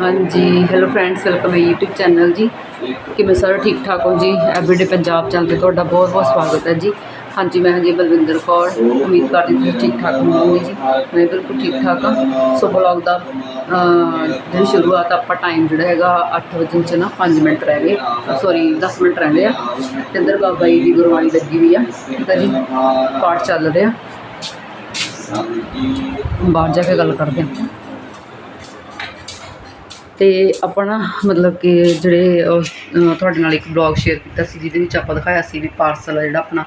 ਹਾਂਜੀ hello friends welcome ਹੈ YouTube channel ਜੀ। ਕਿਵੇਂ ਸਾਰੇ ਠੀਕ ਠਾਕ ਹੋ ਜੀ? ਐਵਰੀਡੇ ਪੰਜਾਬ ਚੈਨਲ ਤੇ ਤੁਹਾਡਾ ਬਹੁਤ ਬਹੁਤ ਸਵਾਗਤ ਹੈ ਜੀ। ਹਾਂਜੀ, ਮੈਂ ਹਾਂ ਜੀ ਬਲਵਿੰਦਰ ਕੌਰ, ਉਮੀਦ ਕਰਦੀ ਹਾਂ ਤੁਸੀਂ ਠੀਕ ਠਾਕ ਹੋਵੋਗੇ ਜੀ। ਮੈਂ ਬਿਲਕੁਲ ਠੀਕ ਠਾਕ ਹਾਂ। ਸੋ ਬਲੌਗ ਦਾ ਜਿਹੜੀ ਸ਼ੁਰੂਆਤ ਆਪਾਂ ਟਾਈਮ ਜਿਹੜਾ ਹੈਗਾ 8 ਵਜੇ ਚ ਨਾ 5 ਮਿੰਟ ਰਹਿ ਗਏ। ਸੌਰੀ 10 ਮਿੰਟ ਰਹਿ ਗਏ ਆ। ਤੇ ਅੰਦਰ ਬਾਬਾ ਜੀ ਦੀ ਗੁਰਬਾਣੀ ਲੱਗੀ ਹੋਈ ਆ। ਠੀਕ ਹੈ ਜੀ, ਪਾਠ ਚੱਲ ਰਿਹਾ। ਬਾਹਰ ਜਾ ਕੇ ਗੱਲ ਕਰਦੇ ਹਾਂ। ਤੇ ਆਪਾਂ ਨਾ ਮਤਲਬ ਕਿ ਜਿਹੜੇ ਤੁਹਾਡੇ ਨਾਲ ਇੱਕ ਬਲੌਗ ਸ਼ੇਅਰ ਕੀਤਾ ਸੀ, ਜਿਹਦੇ ਵਿੱਚ ਆਪਾਂ ਦਿਖਾਇਆ ਸੀ ਵੀ ਪਾਰਸਲ ਜਿਹੜਾ ਆਪਣਾ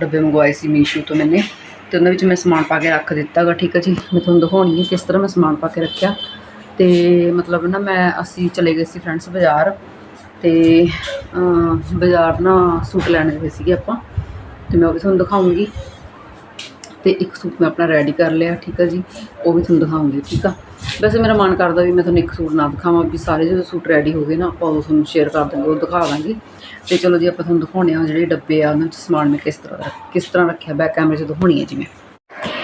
ਡੱਬੇ ਮੰਗਵਾਏ ਸੀ ਮੀਸ਼ੋ ਤੋਂ ਮੈਨੇ। ਤੇ ਉਹਨਾਂ ਵਿੱਚ ਮੈਂ ਸਮਾਨ ਪਾ ਕੇ ਰੱਖ ਦਿੱਤਾਗਾ ਠੀਕ ਹੈ ਜੀ? ਮੈਂ ਤੁਹਾਨੂੰ ਦਿਖਾਉਣੀ ਹੈ ਕਿਸ ਤਰ੍ਹਾਂ ਮੈਂ ਸਮਾਨ ਪਾ ਕੇ ਰੱਖਿਆ। ਤੇ ਮਤਲਬ ਨਾ ਮੈਂ, ਅਸੀਂ ਚਲੇ ਗਏ ਸੀ ਫਰੈਂਡਸ ਬਾਜ਼ਾਰ। ਤੇ ਬਾਜ਼ਾਰ ਨਾ ਸੂਟ ਲੈਣ ਗਏ ਸੀਗੇ ਆਪਾਂ। ਤੇ ਮੈਂ ਉਹ ਵੀ ਤੁਹਾਨੂੰ ਦਿਖਾਉਂਗੀ। ਤੇ ਇੱਕ ਸੂਟ ਮੈਂ ਆਪਣਾ ਰੈਡੀ ਕਰ ਲਿਆ, ਠੀਕ ਆ ਜੀ? ਉਹ ਵੀ ਤੁਹਾਨੂੰ ਦਿਖਾਉਂਗੀ, ਠੀਕ ਆ? ਵੈਸੇ ਮੇਰਾ ਮਨ ਕਰਦਾ ਵੀ ਮੈਂ ਤੁਹਾਨੂੰ ਇੱਕ ਸੂਟ ਨਾ ਦਿਖਾਵਾਂ, ਵੀ ਸਾਰੇ ਜਦੋਂ ਸੂਟ ਰੈਡੀ ਹੋ ਗਏ ਨਾ, ਆਪਾਂ ਉਹ ਤੁਹਾਨੂੰ ਸ਼ੇਅਰ ਕਰ ਦਾਂਗੇ ਉਹ ਦਿਖਾ ਦਾਂਗੇ। ਤੇ ਚਲੋ ਜੀ, ਆਪਾਂ ਤੁਹਾਨੂੰ ਦਿਖਾਉਣੇ ਆ ਜਿਹੜੇ ਡੱਬੇ ਆ, ਉਹਨਾਂ ਵਿੱਚ ਸਮਾਨ ਮੈਂ ਕਿਸ ਤਰ੍ਹਾਂ ਕਿਸ ਤਰ੍ਹਾਂ ਰੱਖਿਆ ਬੈਕ ਕੈਮਰੇ 'ਚ ਦਿਖਾਉਣੀ ਹੈ ਜਿਵੇਂ।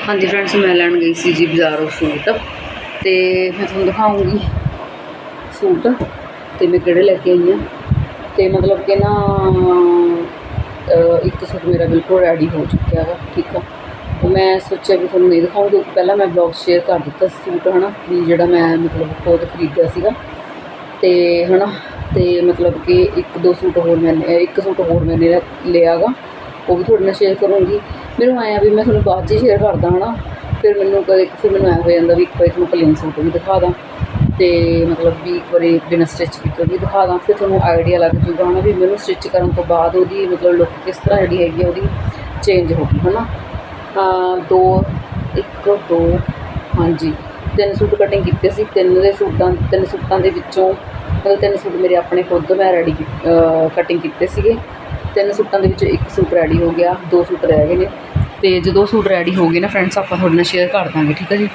ਹਾਂਜੀ ਫਰੈਂਡਸ ਮੈਂ ਲੈਣ ਗਈ ਸੀ ਜੀ ਬਾਜ਼ਾਰੋਂ ਸੂਟ। ਤੇ ਮੈਂ ਤੁਹਾਨੂੰ ਦਿਖਾਉਂਗੀ ਸੂਟ, ਤੇ ਮੈਂ ਕਿਹੜੇ ਲੈ ਕੇ ਆਈ ਹਾਂ। ਤੇ ਮਤਲਬ ਕਿ ਨਾ ਇੱਕ ਸੂਟ ਮੇਰਾ ਬਿਲਕੁਲ ਰੈਡੀ ਹੋ ਚੁੱਕਿਆ ਹੈਗਾ, ਠੀਕ ਆ। ਮੈਂ ਸੋਚਿਆ ਵੀ ਤੁਹਾਨੂੰ ਨਹੀਂ ਦਿਖਾਉਂਗੀ ਕਿਉਂਕਿ ਪਹਿਲਾਂ ਮੈਂ ਬਲੌਗ ਸ਼ੇਅਰ ਕਰ ਦਿੱਤਾ ਸੀ ਸੂਟ, ਹਨਾ, ਵੀ ਜਿਹੜਾ ਮੈਂ ਮਤਲਬ ਖੁਦ ਖਰੀਦਿਆ ਸੀਗਾ। ਤੇ, ਹਨਾ, ਤੇ ਮਤਲਬ ਕਿ ਇੱਕ ਦੋ ਸੂਟ ਹੋਰ ਮੈਨੇ ਇੱਕ ਸੂਟ ਹੋਰ ਮੈਨੇ ਲਿਆਗਾ, ਉਹ ਵੀ ਤੁਹਾਡੇ ਨਾਲ ਸ਼ੇਅਰ ਕਰੂੰਗੀ। ਮੈਨੂੰ ਆਇਆ ਵੀ ਮੈਂ ਤੁਹਾਨੂੰ ਬਾਅਦ 'ਚ ਸ਼ੇਅਰ ਕਰਦਾ, ਹਨਾ। ਫਿਰ ਮੈਨੂੰ ਕਦੇ, ਫਿਰ ਮੈਨੂੰ ਐਂ ਹੋ ਜਾਂਦਾ ਵੀ ਇੱਕ ਵਾਰੀ ਤੁਹਾਨੂੰ ਪਲੇਨ ਸੂਟ ਵੀ ਦਿਖਾ ਦਾਂ। ਤੇ ਮਤਲਬ ਵੀ ਇੱਕ ਵਾਰੀ ਬਿਨਾਂ ਸਟਿਚ ਕੀਤੇ ਵੀ ਦਿਖਾ ਦਾਂ। ਫਿਰ ਤੁਹਾਨੂੰ ਆਈਡੀਆ ਲੱਗ ਜੂਗਾ, ਹਨਾ, ਵੀ ਮੈਨੂੰ ਸਟਿਚ ਕਰਨ ਤੋਂ ਬਾਅਦ ਉਹਦੀ ਮਤਲਬ ਲੁੱਕ ਕਿਸ ਤਰ੍ਹਾਂ ਜਿਹੜੀ ਹੈਗੀ ਆ ਉਹਦੀ ਚੇਂਜ ਹੋ ਗਈ, ਹਨਾ। ਅਹ ਦੋ, ਇੱਕ, ਦੋ, ਹਾਂਜੀ। ਤਿੰਨ ਸੂਟ ਕਟਿੰਗ ਕੀਤੇ ਸੀ। ਤਿੰਨ ਦੇ ਸੂਟਾਂ, ਤਿੰਨ ਸੂਟਾਂ ਦੇ ਵਿੱਚੋਂ, ਮਤਲਬ ਤਿੰਨ ਸੂਟ ਮੇਰੇ ਆਪਣੇ ਖੁਦ ਮੈਂ ਰੈਡੀ ਕਟਿੰਗ ਕੀਤੇ ਸੀਗੇ। ਤਿੰਨ ਸੂਟਾਂ ਦੇ ਵਿੱਚੋਂ ਇੱਕ ਸੂਟ ਰੈਡੀ ਹੋ ਗਿਆ, ਦੋ ਸੂਟ ਰਹਿ ਗਏ ਨੇ। ਤੇ ਜਦੋਂ ਸੂਟ ਰੈਡੀ ਹੋ ਗਏ ਨਾ ਫਰੈਂਡਸ ਆਪਾਂ ਤੁਹਾਡੇ ਨਾਲ ਸ਼ੇਅਰ ਕਰ ਦਾਂਗੇ, ਠੀਕ ਹੈ ਜੀ?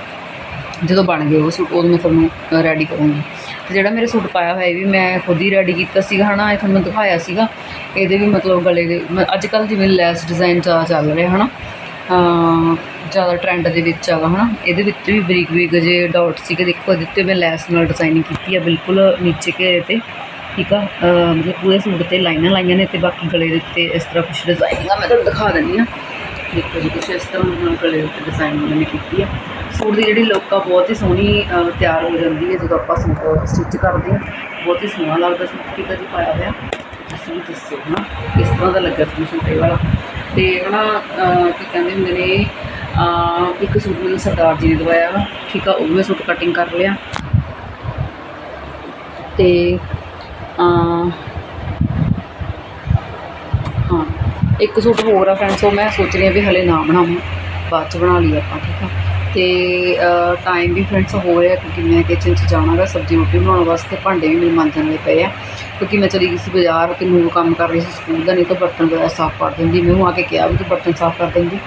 ਜਦੋਂ ਬਣ ਗਏ ਉਹ ਸੂਟ, ਉਦੋਂ ਮੈਂ ਤੁਹਾਨੂੰ ਰੈਡੀ ਕਰੂੰਗੀ। ਤੇ ਜਿਹੜਾ ਮੇਰੇ ਸੂਟ ਪਾਇਆ ਹੋਇਆ ਇਹ ਵੀ ਮੈਂ ਖੁਦ ਹੀ ਰੈਡੀ ਕੀਤਾ ਸੀਗਾ, ਹਨਾ? ਇਹ ਤੁਹਾਨੂੰ ਦਿਖਾਇਆ ਸੀਗਾ। ਇਹਦੇ ਵੀ ਮਤਲਬ ਗਲੇ ਦੇ ਅੱਜ ਕੱਲ੍ਹ ਜਿਵੇਂ ਲੈਸ ਡਿਜ਼ਾਈਨ ਜ਼ਿਆਦਾ ਚੱਲ ਰਿਹਾ, ਹਨਾ? ਅਹ ਜ਼ਿਆਦਾ ਟਰੈਂਡ ਦੇ ਵਿੱਚ ਆਗਾ ਹਨਾ? ਇਹਦੇ ਵਿੱਚ ਵੀ ਬਰੀਕ ਬਰੀਕ ਜੇ ਡਾਟ ਸੀਗੇ। ਦੇਖੋ, ਇਹਦੇ ਉੱਤੇ ਮੈਂ ਲੈਸ ਨਾਲ ਡਿਜ਼ਾਈਨਿੰਗ ਕੀਤੀ ਆ, ਬਿਲਕੁਲ ਨੀਚੇ ਘੇਰੇ ਤੇ, ਠੀਕ ਆ? ਮਤਲਬ ਪੂਰੇ ਸੂਟ ਤੇ ਲਾਈਨਾਂ ਲਾਈਆਂ ਨੇ ਤੇ ਬਾਕੀ ਗਲੇ ਦੇ ਉੱਤੇ ਇਸ ਤਰ੍ਹਾਂ ਕੁਝ ਡਿਜ਼ਾਈਨਿੰਗ ਆ, ਮੈਂ ਤੁਹਾਨੂੰ ਦਿਖਾ ਦਿੰਦੀ ਆ। ਦੇਖੋ ਜੀ, ਕੁਛ ਇਸ ਤਰ੍ਹਾਂ ਨਾਲ ਗਲੇ ਦੇ ਉੱਤੇ ਡਿਜ਼ਾਈਨਿੰਗ ਮੈਂ ਕੀਤੀ ਆ। ਸੂਟ ਦੀ ਜਿਹੜੀ ਲੁੱਕ ਆ, ਬਹੁਤ ਹੀ ਸੋਹਣੀ ਤਿਆਰ ਹੋ ਜਾਂਦੀ ਹੈ ਜਦੋਂ ਆਪਾਂ ਸੂਟ ਸਟਿਚ ਕਰਦੇ ਹਾਂ। ਬਹੁਤ ਹੀ ਸੋਹਣਾ ਲੱਗਦਾ ਸੂਟ, ਠੀਕ ਆ ਜੀ, ਪਾਇਆ ਹੋਇਆ। ਤੁਸੀਂ ਵੀ ਦੱਸੋ ਨਾ ਕਿਸ ਤਰ੍ਹਾਂ ਦਾ ਲੱਗਾ ਤੁਹਾਨੂੰ ਸੂਟ ਇਹ ਵਾਲਾ? ਤੇ ਹਨਾ, ਅਹ ਕੀ ਕਹਿੰਦੇ ਹੁੰਦੇ ਨੇ ਇੱਕ ਸੂਟ ਮੈਨੂੰ ਸਰਦਾਰ ਜੀ ਨੇ ਦਵਾਇਆ ਵਾ ਠੀਕ ਆ, ਉਹ ਵੀ ਮੈਂ ਸੂਟ ਕਟਿੰਗ ਕਰ ਲਿਆ। ਤੇ ਹਾਂ, ਇੱਕ ਸੂਟ ਹੋਰ ਆ ਫਰੈਂਡਸ ਉਹ ਮੈਂ ਸੋਚ ਰਹੀ ਹਾਂ ਵੀ ਹਲੇ ਨਾ ਬਣਾਵਾਂ, ਬਾਅਦ ਚ ਬਣਾ ਲਈ ਆਪਾਂ, ਠੀਕ ਆ। ਤੇ ਟਾਈਮ ਵੀ ਫਰੈਂਡਸ ਹੋ ਰਿਹਾ ਕਿਉਂਕਿ ਮੈਂ ਕਿਚਨ 'ਚ ਜਾਣਾ ਸਬਜ਼ੀ ਰੋਟੀ ਬਣਾਉਣ ਵਾਸਤੇ ਭਾਂਡੇ ਵੀ ਮੇਰੇ ਮਾਂਜਣ ਵਾਲੇ ਪਏ ਆ। ਕਿਉਂਕਿ ਮੈਂ ਚਲੀ ਗਈ ਸੀ ਬਾਜ਼ਾਰ ਤੇ ਨੂੰ ਕੰਮ ਕਰ ਰਹੀ ਸੀ ਸਕੂਲ ਦਾ, ਨਹੀਂ ਤਾਂ ਬਰਤਨ ਵਗੈਰਾ ਸਾਫ਼ ਕਰ ਦਿੰਦੀ ਮੈਨੂੰ ਆ ਕੇ ਕਿਹਾ ਵੀ ਤੂੰ ਬਰਤਨ ਸਾਫ਼ ਕਰ ਦਿੰਦੀ।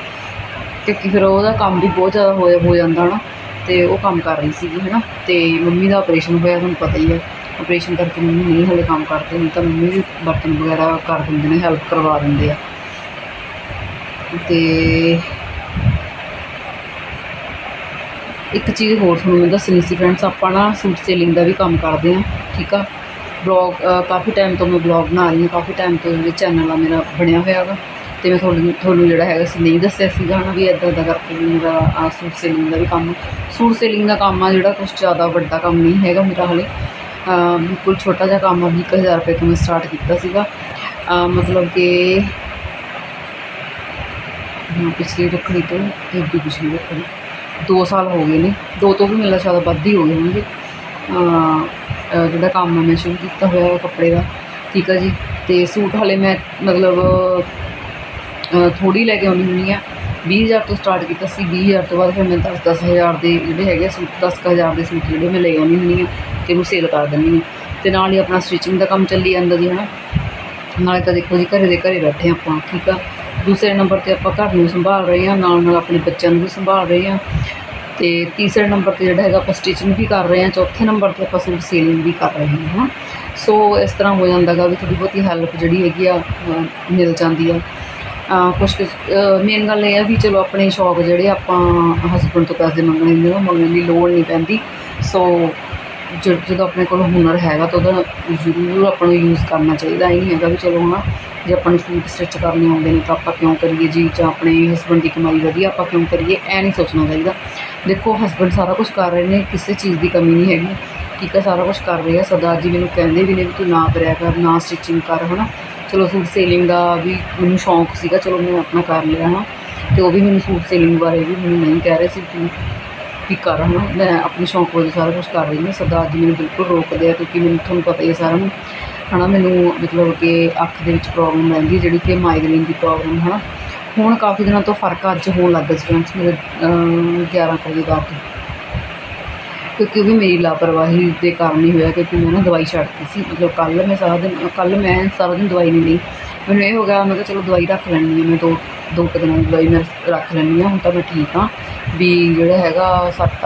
ਕਿਉਂਕਿ ਫਿਰ ਉਹਦਾ ਕੰਮ ਵੀ ਬਹੁਤ ਜ਼ਿਆਦਾ ਹੋਇਆ, ਹੋ ਜਾਂਦਾ ਨਾ, ਤੇ ਉਹ ਕੰਮ ਕਰ ਰਹੀ ਸੀਗੀ ਹੈ ਨਾ ਤੇ ਮੰਮੀ ਦਾ ਆਪਰੇਸ਼ਨ ਹੋਇਆ, ਤੁਹਾਨੂੰ ਪਤਾ ਹੀ ਹੈ ਆਪਰੇਸ਼ਨ ਕਰਕੇ ਮੰਮੀ ਨਹੀਂ ਹਲੇ ਕੰਮ ਕਰਦੇ, ਨਹੀਂ ਤਾਂ ਮੰਮੀ ਵੀ ਬਰਤਨ ਵਗੈਰਾ ਕਰ ਦਿੰਦੇ ਨੇ ਹੈਲਪ ਕਰਵਾ ਦਿੰਦੇ ਆ। ਤੇ ਇੱਕ ਚੀਜ਼ ਹੋਰ ਤੁਹਾਨੂੰ ਮੈਂ ਦੱਸਣੀ ਸੀ ਫਰੈਂਡਸ ਆਪਾਂ ਨਾ ਸੂਟ ਸੇਲਿੰਗ ਦਾ ਵੀ ਕੰਮ ਕਰਦੇ ਹਾਂ ਠੀਕ ਆ? ਬਲੌਗ ਕਾਫੀ ਟਾਈਮ ਤੋਂ ਮੈਂ ਬਲੌਗ ਬਣਾ ਰਹੀ ਹਾਂ ਕਾਫੀ ਟਾਈਮ ਤੋਂ ਜਿਹੜੇ ਚੈਨਲ ਆ ਮੇਰਾ ਬਣਿਆ ਹੋਇਆ ਵਾ ਤੇ ਮੈਂ ਤੁਹਾਨੂੰ ਤੁਹਾਨੂੰ ਜਿਹੜਾ ਹੈਗਾ ਸੀ ਨਹੀਂ ਦੱਸਿਆ ਸੀਗਾ ਨਾ ਵੀ ਇੱਦਾਂ ਇੱਦਾਂ ਕਰਕੇ ਮੇਰਾ ਆਹ ਸੂਟ ਸੇਲਿੰਗ ਦਾ ਵੀ ਕੰਮ ਸੂਟ ਸੇਲਿੰਗ ਦਾ ਕੰਮ ਆ ਜਿਹੜਾ ਕੁਝ ਜ਼ਿਆਦਾ ਵੱਡਾ ਕੰਮ ਨਹੀਂ ਹੈਗਾ ਮੇਰਾ ਹਲੇ। ਬਿਲਕੁਲ ਛੋਟਾ ਜਿਹਾ ਕੰਮ ਆ ਵੀਹ ਕੁ ਹਜ਼ਾਰ ਰੁਪਏ ਤੋਂ ਮੈਂ ਸਟਾਰਟ ਕੀਤਾ ਸੀਗਾ। ਮਤਲਬ ਕਿ ਹਾਂ, ਪਿਛਲੀ ਰੱਖਣੀ ਤੋਂ ਇਹ ਵੀ ਪਿਛਲੀ ਰੱਖਣੀ 2 ਸਾਲ ਹੋ ਗਏ ਨੇ, ਦੋ ਤੋਂ ਵੀ ਮੇਰਾ ਸ਼ਾਇਦ ਵੱਧ ਹੀ ਹੋ ਗਏ ਹੋਣਗੇ ਅਹ ਜਿਹੜਾ ਕੰਮ ਮੈਂ ਸ਼ੁਰੂ ਕੀਤਾ ਹੋਇਆ ਕੱਪੜੇ ਦਾ, ਠੀਕ ਹੈ ਜੀ। ਅਤੇ ਸੂਟ ਹਾਲੇ ਮੈਂ ਮਤਲਬ ਥੋੜ੍ਹੀ ਲੈ ਕੇ ਆਉਂਦੀ ਹੁੰਦੀ ਆ। 20000 ਤੋਂ ਸਟਾਰਟ ਕੀਤਾ ਸੀ 20000 ਤੋਂ ਬਾਅਦ ਫਿਰ ਮੈਂ 10 10000 ਦੇ ਜਿਹੜੇ ਹੈਗੇ ਸੂਟ 10000 ਦੇ ਸੂਟ ਜਿਹੜੇ ਮੈਂ ਲੈ ਆਉਣੀ ਹੁੰਦੀ ਆ ਅਤੇ ਉਹਨੂੰ ਸੇਲ ਕਰ ਦਿੰਦੀ ਹਾਂ ਅਤੇ ਨਾਲ ਹੀ ਆਪਣਾ ਸਟਿਚਿੰਗ ਦਾ ਕੰਮ ਚੱਲੀ ਜਾਂਦਾ ਜੀ ਹੈ ਨਾ ਨਾਲੇ ਤਾਂ ਦੇਖੋ ਜੀ, ਘਰੇ ਦੇ ਘਰੇ ਬੈਠੇ ਆਪਾਂ, ਠੀਕ ਆ। ਦੂਸਰੇ ਨੰਬਰ ਤੇ ਆਪਾਂ ਘਰ ਨੂੰ ਸੰਭਾਲ ਰਹੇ ਹਾਂ, ਨਾਲ ਨਾਲ ਆਪਣੇ ਬੱਚਿਆਂ ਨੂੰ ਵੀ ਸੰਭਾਲ ਰਹੇ ਹਾਂ। ਤੇ ਤੀਸਰੇ ਨੰਬਰ ਤੇ ਜਿਹੜਾ ਹੈਗਾ ਆਪਾਂ ਸਟਿਚਿੰਗ ਵੀ ਕਰ ਰਹੇ ਹਾਂ, ਚੌਥੇ ਨੰਬਰ ਤੇ ਆਪਾਂ ਸੂਟ ਸੇਲਿੰਗ ਵੀ ਕਰ ਰਹੇ ਹਾਂ, ਹਨਾ। ਸੋ ਇਸ ਤਰ੍ਹਾਂ ਹੋ ਜਾਂਦਾ ਗਾ ਵੀ ਥੋੜੀ ਬਹੁਤੀ ਹੈਲਪ ਜਿਹੜੀ ਹੈਗੀ ਆ ਮਿਲ ਜਾਂਦੀ ਆ। ਕੁਛ ਮੇਨ ਗੱਲ ਇਹ ਆ ਵੀ ਚਲੋ ਆਪਣੇ ਸ਼ੌਕ ਜਿਹੜੇ ਆਪਾਂ ਹਸਬੰਡ ਤੋਂ ਪੈਸੇ ਮੰਗਣੇ ਹੁੰਦੇ ਨੇ, ਉਹ ਮੰਗਣ ਦੀ ਲੋੜ ਨਹੀਂ ਪੈਂਦੀ। ਸੋ ਜ- ਜਦੋਂ ਆਪਣੇ ਕੋਲ ਹੁਨਰ ਹੈਗਾ ਤਾਂ ਉਹਦਾ ਜ਼ਰੂਰ ਆਪਾਂ ਨੂੰ ਯੂਜ਼ ਕਰਨਾ ਚਾਹੀਦਾ, ਇਹ ਨਹੀਂ ਹੈਗਾ ਵੀ ਚਲੋ ਹੁਣ ਜੇ ਆਪਾਂ ਨੂੰ ਸੂਟ ਸਟਿਚ ਕਰਨੇ ਆਉਂਦੇ ਨੇ ਤਾਂ ਆਪਾਂ ਕਿਉਂ ਕਰੀਏ ਜੀ, ਜਾਂ ਆਪਣੇ ਹਸਬੰਡ ਦੀ ਕਮਾਈ ਵਧੀਆ ਆਪਾਂ ਕਿਉਂ ਕਰੀਏ ਐ ਨਹੀਂ ਸੋਚਣਾ ਚਾਹੀਦਾ। ਦੇਖੋ ਹਸਬੰਡ ਸਾਰਾ ਕੁਝ ਕਰ ਰਹੇ ਨੇ, ਕਿਸੇ ਚੀਜ਼ ਦੀ ਕਮੀ ਨਹੀਂ ਹੈਗੀ, ਠੀਕ ਆ ਸਾਰਾ ਕੁਝ ਕਰ ਰਹੇ ਆ, ਸਦਾ ਜੀ ਮੈਨੂੰ ਕਹਿੰਦੇ ਵੀ ਨੇ ਵੀ ਤੂੰ ਨਾ ਕਰਿਆ ਕਰ, ਨਾ ਸਟਿਚਿੰਗ ਕਰ, ਹਨਾ। ਚਲੋ ਸੂਟ ਸੇਲਿੰਗ ਦਾ ਵੀ ਮੈਨੂੰ ਸ਼ੌਂਕ ਸੀਗਾ, ਚਲੋ ਮੈਂ ਆਪਣਾ ਕਰ ਲਿਆ, ਹਨਾ। ਤੇ ਉਹ ਵੀ ਮੈਨੂੰ ਸੂਟ ਸੇਲਿੰਗ ਬਾਰੇ ਵੀ ਮੈਨੂੰ ਨਹੀਂ ਕਹਿ ਰਹੇ ਸੀ ਤੂੰ ਵੀ ਕਰ ਹਨਾ ਮੈਂ ਆਪਣੇ ਸ਼ੌਂਕ ਵਜੋਂ ਸਾਰਾ ਕੁਝ ਕਰ ਰਹੀ ਹਾਂ। ਸਰਦਾਰ ਜੀ ਮੈਨੂੰ ਬਿਲਕੁਲ ਰੋਕਦੇ ਆ ਕਿਉਂਕਿ ਮੈਨੂੰ ਤੁਹਾਨੂੰ ਪਤਾ ਹੀ ਹੈ ਸਾਰਿਆਂ ਨੂੰ ਹੈ ਨਾ ਮੈਨੂੰ ਮਤਲਬ ਕਿ ਅੱਖ ਦੇ ਵਿੱਚ ਪ੍ਰੋਬਲਮ ਰਹਿੰਦੀ ਜਿਹੜੀ ਕਿ ਮਾਈਗ੍ਰੇਨ ਦੀ ਪ੍ਰੋਬਲਮ ਹੈ ਨਾ ਹੁਣ ਕਾਫੀ ਦਿਨਾਂ ਤੋਂ ਫ਼ਰਕ ਅੱਜ ਹੋਣ ਲੱਗ ਸੀ ਸਟੂਡੈਂਟਸ ਮੇਰੇ ਅਮ, 11 ਕੁ ਵਜੇ ਬਾਅਦ ਕਿਉਂਕਿ ਉਹ ਵੀ ਮੇਰੀ ਲਾਪਰਵਾਹੀ ਦੇ ਕਾਰਨ ਹੀ ਹੋਇਆ ਕਿਉਂਕਿ ਮੈਂ ਨਾ ਦਵਾਈ ਛੱਡਤੀ ਸੀ। ਮਤਲਬ ਕੱਲ੍ਹ ਮੈਂ ਸਾਰਾ ਦਿਨ ਕੱਲ੍ਹ ਮੈਂ ਸਾਰਾ ਦਿਨ ਦਵਾਈ ਨਹੀਂ ਲਈ। ਮੈਨੂੰ ਇਹ ਹੋ ਗਿਆ ਮੈਂ ਕਿਹਾ ਚਲੋ ਦਵਾਈ ਰੱਖ ਲੈਣੀ ਹੈ ਮੈਂ ਦੋ ਦੋ ਕੁ ਦਿਨਾਂ ਦੀ ਦਵਾਈ ਮੈਂ ਰੱਖ ਲੈਂਦੀ ਹਾਂ, ਹੁਣ ਤਾਂ ਮੈਂ ਠੀਕ ਹਾਂ। ਵੀ ਜਿਹੜਾ ਹੈਗਾ ਸੱਤ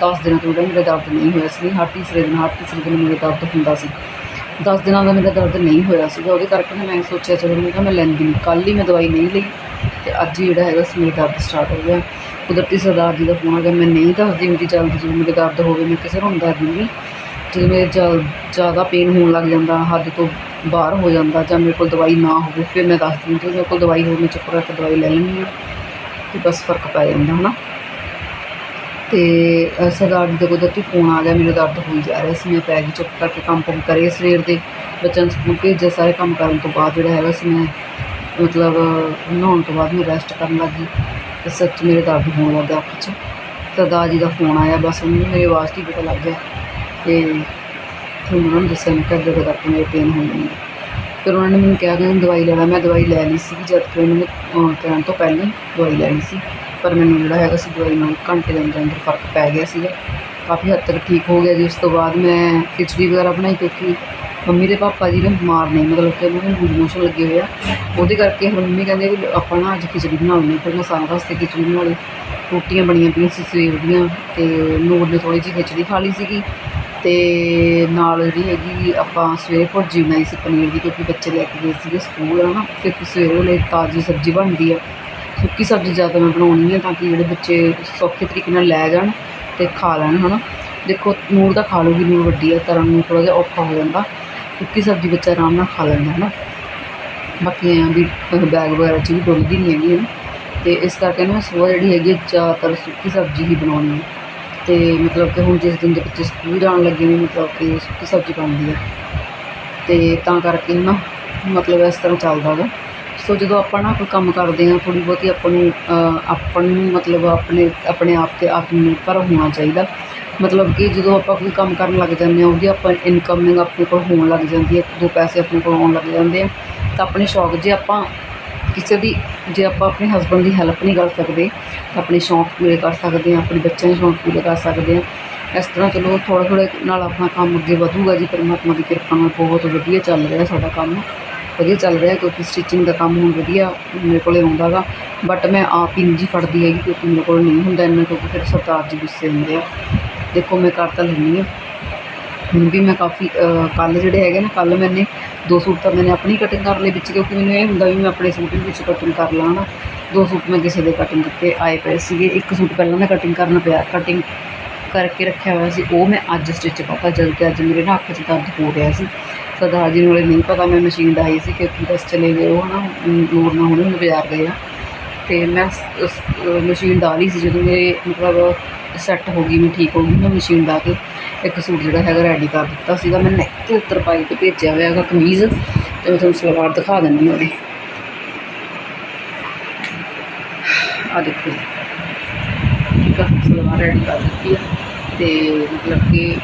ਦਸ ਦਿਨਾਂ ਤੋਂ ਜਿਹੜਾ ਮੇਰਾ ਦਰਦ ਨਹੀਂ ਹੋਇਆ ਸੀ, ਹਰ ਤੀਸਰੇ ਦਿਨ, ਹਰ ਤੀਸਰੇ ਦਿਨ ਮੇਰੇ ਦਰਦ ਹੁੰਦਾ ਸੀ। ਦਸ ਦਿਨਾਂ ਦਾ ਮੇਰਾ ਦਰਦ ਨਹੀਂ ਹੋਇਆ ਸੀਗਾ, ਉਹਦੇ ਕਰਕੇ ਨਾ ਮੈਂ ਸੋਚਿਆ, ਚਲੋ ਮੈਂ ਕਿਹਾ ਮੈਂ ਲੈਂਦੀ ਨਹੀਂ ਕੱਲ੍ਹ ਹੀ ਮੈਂ ਦਵਾਈ ਨਹੀਂ ਲਈ ਤੇ ਅੱਜ ਹੀ ਜਿਹੜਾ ਹੈਗਾ ਸੀ ਮੇਰਾ ਦਰਦ ਸਟਾਰਟ ਹੋ ਗਿਆ। ਕੁਦਰਤੀ ਸਰਦਾਰ ਜੀ ਦਾ ਫੋਨ ਆ ਗਿਆ, ਮੈਂ ਨਹੀਂ ਦੱਸਦੀ, ਮੇਰੀ ਜਲਦੀ ਜਦੋਂ ਮੇਰੇ ਦਰਦ ਹੋਵੇ, ਮੈਂ ਕਿਸੇ ਨੂੰ ਨਹੀਂ ਦੱਸਦੀ। ਗੀ। ਜਦੋਂ ਮੇਰੇ ਜਲ ਜ਼ਿਆਦਾ ਪੇਨ ਹੋਣ ਲੱਗ ਜਾਂਦਾ, ਹੱਦ ਤੋਂ ਬਾਹਰ ਹੋ ਜਾਂਦਾ ਜਾਂ ਮੇਰੇ ਕੋਲ ਦਵਾਈ ਨਾ ਹੋਵੇ, ਫਿਰ ਮੈਂ ਦੱਸਦੀ ਹਾਂ। ਜਦੋਂ ਮੇਰੇ ਕੋਲ ਦਵਾਈ ਹੋਵੇ, ਮੈਂ ਚੁੱਪ ਕਰਕੇ ਦਵਾਈ ਲੈ ਲੈਂਦੀ ਹਾਂ ਅਤੇ ਬਸ ਫ਼ਰਕ ਪੈ ਜਾਂਦਾ ਹੈ ਨਾ ਅਤੇ ਸਰਦਾਰ ਜੀ ਦਾ ਕੁਦਰਤੀ ਫੋਨ ਆ ਗਿਆ, ਮੈਨੂੰ ਦਰਦ ਹੋਈ ਜਾ ਰਿਹਾ ਸੀ, ਮੈਂ ਪੈ ਗਈ ਚੁੱਪ ਕਰਕੇ ਕੰਮ ਕੰਮ ਕਰੇ ਸਵੇਰ ਦੇ, ਬੱਚਿਆਂ ਨੂੰ ਸਕੂਲ ਭੇਜਿਆ, ਸਾਰੇ ਕੰਮ ਕਰਨ ਤੋਂ ਬਾਅਦ ਜਿਹੜਾ ਹੈਗਾ ਸੀ, ਮੈਂ ਮਤਲਬ ਨਹਾਉਣ ਤੋਂ ਬਾਅਦ ਮੈਂ ਰੈਸਟ ਕਰਨ ਲੱਗੀ ਤੇ ਸੱਚ ਮੇਰੇ ਦਰਦ ਹੋਣ ਲੱਗਾ ਅੱਖ 'ਚ ਸਰਦਾਰ ਜੀ ਦਾ ਫੋਨ ਆਇਆ, ਬਸ ਉਹਨੂੰ ਮੇਰੀ ਆਵਾਜ਼ ਦੀ ਪਤਾ ਲੱਗ ਗਿਆ ਤੇ ਫਿਰ ਉਹਨਾਂ ਨੂੰ ਦੱਸਿਆ, ਮੈਂ ਕਿਹਾ ਇੱਦਾਂ ਕਰਕੇ ਮੇਰੇ ਪੇਨ ਹੋ ਰਹੀ ਫਿਰ ਉਹਨਾਂ ਨੇ ਮੈਨੂੰ ਕਿਹਾ ਕਿ ਦਵਾਈ ਲੈ ਲੈ, ਮੈਂ ਦਵਾਈ ਲੈ ਲਈ ਸੀ ਜਦ ਕਿ ਉਹਨਾਂ ਨੇ ਕਹਿਣ ਤੋਂ ਪਹਿਲਾਂ ਹੀ ਦਵਾਈ ਲੈ ਲਈ ਸੀ। ਪਰ ਮੈਨੂੰ ਜਿਹੜਾ ਹੈਗਾ ਸੀ ਦਵਾਈ ਨਾਲ ਘੰਟੇ ਦੇ ਅੰਦਰ ਅੰਦਰ ਫ਼ਰਕ ਪੈ ਗਿਆ ਸੀਗਾ। ਕਾਫੀ ਹੱਦ ਤੱਕ ਠੀਕ ਹੋ ਗਿਆ ਜੀ। ਉਸ ਤੋਂ ਬਾਅਦ ਮੈਂ ਖਿਚੜੀ ਵਗੈਰਾ ਬਣਾਈ ਕਿਉਂਕਿ ਮੰਮੀ ਦੇ ਪਾਪਾ ਜੀ ਨੇ ਬਿਮਾਰ ਨੇ, ਮਤਲਬ ਕਿ ਉਹਨਾਂ ਨੂੰ ਲੂਜ਼ ਮੋਸ਼ਨ ਲੱਗੇ ਹੋਏ ਆ। ਉਹਦੇ ਕਰਕੇ ਹੁਣ ਮੰਮੀ ਕਹਿੰਦੇ ਵੀ ਆਪਾਂ ਨਾ ਅੱਜ ਖਿਚੜੀ ਬਣਾਉਣੀ ਫਿਰ ਮੈਂ ਸਾਰਾ ਵਾਸਤੇ ਖਿਚੜੀ ਬਣਾ ਲਈ। ਰੋਟੀਆਂ ਬਣੀਆਂ ਪਈਆਂ ਸੀ, ਸਵੇਰ ਦੀਆਂ ਤੇ ਨੂਰ ਨੇ ਥੋੜੀ ਜਿਹੀ ਖਿਚੜੀ ਖਾ ਲਈ ਸੀਗੀ। ਅਤੇ ਨਾਲ ਜਿਹੜੀ ਹੈਗੀ ਆਪਾਂ ਸਵੇਰੇ ਭੁਰਜੀ ਬਣਾਈ ਸੀ ਪਨੀਰ ਦੀ, ਕਿਉਂਕਿ ਬੱਚੇ ਲੈ ਕੇ ਗਏ ਸੀਗੇ ਸਕੂਲ ਹੈ ਨਾ ਤੇ ਸਵੇਰੇ ਵੇਲੇ ਤਾਜ਼ੀ ਸਬਜ਼ੀ ਬਣਦੀ ਆ। ਸੁੱਕੀ ਸਬਜ਼ੀ ਜ਼ਿਆਦਾ ਮੈਂ ਬਣਾਉਣੀ ਹੈ ਤਾਂ ਕਿ ਜਿਹੜੇ ਬੱਚੇ ਸੌਖੇ ਤਰੀਕੇ ਨਾਲ ਲੈ ਜਾਣ ਅਤੇ ਖਾ ਲੈਣ ਹੈ ਨਾ ਦੇਖੋ, ਨੂਰ ਤਾਂ ਖਾ ਲੂਗੀ ਨੂਰ ਵੱਡੀ ਆ ਤਰਨ ਨੂੰ ਥੋੜ੍ਹਾ ਜਿਹਾ ਔਖਾ ਹੋ ਜਾਂਦਾ। ਸੁੱਕੀ ਸਬਜ਼ੀ ਬੱਚਾ ਆਰਾਮ ਨਾਲ ਖਾ ਲੈਂਦਾ ਹੈ ਨਾ ਬਾਕੀ ਐਂ ਵੀ ਬੈਗ ਵਗੈਰਾ 'ਚ ਵੀ ਡੁੱਲਦੀ ਨਹੀਂ ਹੈਗੀ ਹੈ ਅਤੇ ਇਸ ਕਰਕੇ ਨਾ ਸੁਬਾਹ ਜਿਹੜੀ ਹੈਗੀ ਜ਼ਿਆਦਾਤਰ ਸੁੱਕੀ ਸਬਜ਼ੀ ਹੀ ਬਣਾਉਣੀ ਹੈ ਅਤੇ ਮਤਲਬ ਕਿ ਹੁਣ ਜਿਸ ਦਿਨ ਦੇ ਬੱਚੇ ਸਕੂਲ ਜਾਣ ਲੱਗੇ ਨੇ ਮਤਲਬ ਕਿ ਸੁੱਕੀ ਸਬਜ਼ੀ ਬਣਦੀ ਹੈ ਅਤੇ ਤਾਂ ਕਰਕੇ ਨਾ ਮਤਲਬ ਇਸ ਤਰ੍ਹਾਂ ਚੱਲਦਾ ਗਾ ਸੋ ਜਦੋਂ ਆਪਾਂ ਨਾ ਕੋਈ ਕੰਮ ਕਰਦੇ ਹਾਂ ਥੋੜ੍ਹੀ ਬਹੁਤੀ ਆਪਾਂ ਨੂੰ ਅਹ, ਆਪਾਂ ਨੂੰ ਮਤਲਬ ਆਪਣੇ ਆਪਣੇ ਆਪ ਤੇ ਆਤਮ ਨਿਰਭਰ ਹੋਣਾ ਚਾਹੀਦਾ। ਮਤਲਬ ਕਿ ਜਦੋਂ ਆਪਾਂ ਕੋਈ ਕੰਮ ਕਰਨ ਲੱਗ ਜਾਂਦੇ ਹਾਂ ਉਹਦੀ ਆਪਾਂ ਇਨਕਮਿੰਗ ਆਪਣੇ ਕੋਲ ਹੋਣ ਲੱਗ ਜਾਂਦੀ ਹੈ ਦੋ ਪੈਸੇ ਆਪਣੇ ਕੋਲ ਆਉਣ ਲੱਗ ਜਾਂਦੇ ਆ। ਤਾਂ ਆਪਣੇ ਸ਼ੌਕ ਜੇ ਆਪਾਂ ਕਿਸੇ ਦੀ ਜੇ ਆਪਾਂ ਆਪਣੇ ਹਸਬੰਡ ਦੀ ਹੈਲਪ ਨਹੀਂ ਕਰ ਸਕਦੇ, ਤਾਂ ਆਪਣੇ ਸ਼ੌਂਕ ਪੂਰੇ ਕਰ ਸਕਦੇ ਹਾਂ, ਆਪਣੇ ਬੱਚਿਆਂ ਦੇ ਸ਼ੌਂਕ ਪੂਰੇ ਕਰ ਸਕਦੇ ਹਾਂ। ਇਸ ਤਰ੍ਹਾਂ ਚਲੋ ਥੋੜ੍ਹਾ ਥੋੜ੍ਹਾ ਨਾਲ ਆਪਣਾ ਕੰਮ ਅੱਗੇ ਵਧੂਗਾ ਜੀ, ਪਰਮਾਤਮਾ ਦੀ ਕਿਰਪਾ ਨਾਲ ਬਹੁਤ ਵਧੀਆ ਚੱਲ ਰਿਹਾ ਸਾਡਾ ਕੰਮ। ਵਧੀਆ ਚੱਲ ਰਿਹਾ ਕਿਉਂਕਿ ਸਟਿਚਿੰਗ ਦਾ ਕੰਮ ਹੁਣ ਵਧੀਆ ਮੇਰੇ ਕੋਲੇ ਆਉਂਦਾ ਗਾ। ਬਟ ਮੈਂ ਆਪ ਹੀ ਨਹੀਂ ਜੀ ਫੜਦੀ ਹੈਗੀ ਕਿਉਂਕਿ ਮੇਰੇ ਕੋਲ ਨਹੀਂ ਹੁੰਦਾ ਇੰਨਾ, ਕਿਉਂਕਿ ਫਿਰ ਸਰਦਾਰ ਜੀ ਗੁੱਸੇ ਹੁੰਦੇ ਆ। ਦੇਖੋ ਮੈਂ ਕਰ ਤਾਂ ਲੈਂਦੀ ਹਾਂ। ਹੁਣ ਵੀ ਮੈਂ ਕਾਫੀ ਕੱਲ੍ਹ ਜਿਹੜੇ ਹੈਗੇ ਨਾ, ਕੱਲ੍ਹ ਮੈਨੇ ਦੋ ਸੂਟ ਤਾਂ ਮੈਨੇ ਆਪਣੀ ਕਟਿੰਗ ਕਰ ਲਈ ਵਿੱਚ, ਕਿਉਂਕਿ ਮੈਨੂੰ ਇਹ ਹੁੰਦਾ ਵੀ ਮੈਂ ਆਪਣੇ ਸੂਟ ਵਿੱਚ ਕਟਿੰਗ ਕਰ ਲਾਂ ਨਾ। ਦੋ ਸੂਟ ਮੈਂ ਕਿਸੇ ਦੇ ਕਟਿੰਗ ਕੀਤੇ, ਆਏ ਪਏ ਸੀਗੇ। ਇੱਕ ਸੂਟ ਪਹਿਲਾਂ ਦਾ ਕਟਿੰਗ ਕਰਨ ਪਿਆ ਕਟਿੰਗ ਕਰਕੇ ਰੱਖਿਆ ਹੋਇਆ ਸੀ। ਉਹ ਮੈਂ ਅੱਜ ਸਟਿਚ ਪਾਤਾ, ਜਦ ਕਿ ਅੱਜ ਮੇਰੇ ਨਾ ਅੱਖ 'ਚ ਦਰਦ ਹੋ ਰਿਹਾ ਸੀ। ਸਰਦਾਰ ਜੀ ਨੂੰ ਨਹੀਂ ਪਤਾ, ਮੈਂ ਮਸ਼ੀਨ ਦਾ ਆਈ ਸੀ ਕਿਉਂਕਿ ਬਸ ਚਲੇ ਗਏ ਉਹ ਨਾ ਨੂਰ ਨਾਲ ਹੁਣੇ ਬਾਜ਼ਾਰ ਗਏ ਆ। ਤੇ ਮੈਂ ਸ- ਸ- ਅਹ ਮਸ਼ੀਨ ਡਾਲੀ ਸੀ ਜਦੋਂ ਮੇਰੇ ਮਤਲਬ ਸੈੱਟ ਹੋ ਗਈ ਮੈਂ ਠੀਕ ਹੋ ਗਈ, ਮੈਂ ਮਸ਼ੀਨ ਡਾ ਕੇ ਇੱਕ ਸੂਟ ਜਿਹੜਾ ਹੈਗਾ ਰੈਡੀ ਕਰ ਦਿੱਤਾ ਸੀਗਾ। ਮੈਂ ਨੈਕ ਤੇ ਉੱਤਰ ਪਾਈ ਤੇ ਭੇਜਿਆ ਹੋਇਆ ਹੈਗਾ ਕਮੀਜ਼ ਤੇ ਮੈਂ ਤੁਹਾਨੂੰ ਸਲਵਾਰ ਦਿਖਾ ਦਿੰਦੀ ਹਾਂ ਉਹਦੀ। ਆ ਦੇਖੋ ਠੀਕ ਆ, ਸਲਵਾਰ ਰੈਡੀ ਕਰ ਦਿੱਤੀ ਆ ਤੇ ਮਤਲਬ ਕਿ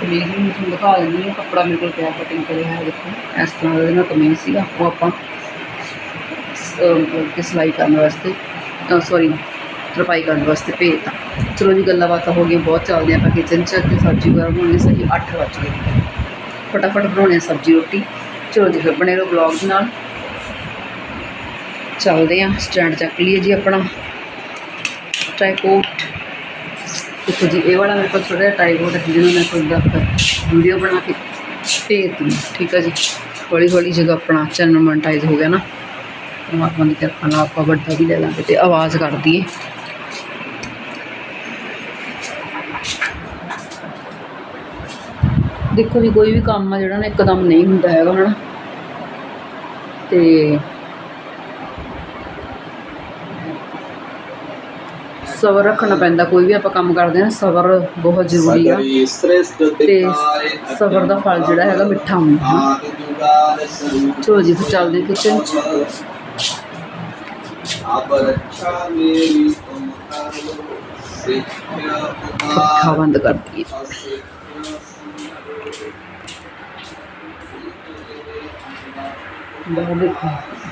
ਕਮੀਜ਼ ਨੂੰ ਮੈਂ ਤੁਹਾਨੂੰ ਦਿਖਾ ਦਿੰਦੀ ਹਾਂ। ਕੱਪੜਾ ਮੇਰੇ ਕੋਲ ਪਿਆ ਕਟਿੰਗ ਕਰਿਆ ਹੈ ਦੇਖੋ। ਇਸ ਤਰ੍ਹਾਂ ਦਾ ਇਹਦਾ ਕਮੀਜ਼ ਸੀਗਾ। ਉਹ ਆਪਾਂ ਮਤਲਬ ਕਿ ਸਿਲਾਈ ਕਰਨ ਵਾਸਤੇ ਸੌਰੀ ਤਰਪਾਈ ਕਰਨ ਵਾਸਤੇ ਭੇਜਤਾ ਚਲੋ ਜੀ, ਗੱਲਾਂ ਬਾਤਾਂ ਹੋ ਗਈਆਂ, ਬਹੁਤ ਚੱਲਦੇ ਆਪਾਂ ਕਿਚਨ 'ਚ ਤੇ ਸਬਜ਼ੀ ਵਗੈਰਾ ਬਣਾਉਣੀ ਸਹੀ 8 ਵਜ ਗਏ। ਫਟਾਫਟ ਬਣਾਉਣੀ ਆ ਸਬਜ਼ੀ ਰੋਟੀ। ਚਲੋ ਜੀ, ਫਿਰ ਬਣੇ ਰਹੋ ਬਲੌਗ ਨਾਲ। ਚੱਲਦੇ ਆ ਸਟੈਂਡ ਚੱਕ ਲਈਏ ਜੀ ਆਪਣਾ। ਟ੍ਰਾਈਪੋਡ ਦੇਖੋ ਜੀ, ਇਹ ਵਾਲਾ ਮੇਰੇ ਕੋਲ ਥੋੜਾ ਜਿਹਾ ਟ੍ਰਾਈਪੋਡ ਹੈ ਜਿਹਨੂੰ ਮੈਂ ਕੋਈ ਦਾ ਵੀਡੀਓ ਬਣਾ ਕੇ ਭੇਜਦੀ ਹਾਂ, ਠੀਕ ਹੈ ਜੀ? ਹੌਲੀ ਹੌਲੀ ਜਦੋਂ ਆਪਣਾ ਚੈਨਲ ਮੋਨਟਾਈਜ਼ ਹੋ ਗਿਆ ਨਾ ਪਰਮਾਤਮਾ ਦੀ ਕਿਰਪਾ ਨਾਲ ਆਪਾਂ ਵੱਡਾ ਵੀ ਲੈ ਲਾਂਗੇ ਤੇ ਆਵਾਜ਼ ਕੱਢਦੀ ਏ ਦੇਖੋ ਜੀ ਕੋਈ ਵੀ ਕੰਮ ਆ ਜਿਹੜਾ ਨਾ ਇੱਕਦਮ ਨਹੀਂ ਹੁੰਦਾ ਹੈਗਾ ਹਨਾ। ਤੇ ਸਬਰ ਰੱਖਣਾ ਪੈਂਦਾ ਕੋਈ ਵੀ ਆਪਾਂ ਕੰਮ ਕਰਦੇ ਹਾਂ ਸਬਰ ਬਹੁਤ ਜ਼ਰੂਰੀ ਆ। ਤੇ ਸਬਰ ਦਾ ਫਲ ਜਿਹੜਾ ਹੈਗਾ ਮਿੱਠਾ ਹੁੰਦਾ। ਚਲੋ ਜੀ ਫਿਰ ਚੱਲਦੇ ਕਿਚਨ ਚ। ਪੱਖਾ ਬੰਦ ਕਰ ਦਈਏ। ਬਾਹਰ ਦੇਖੋ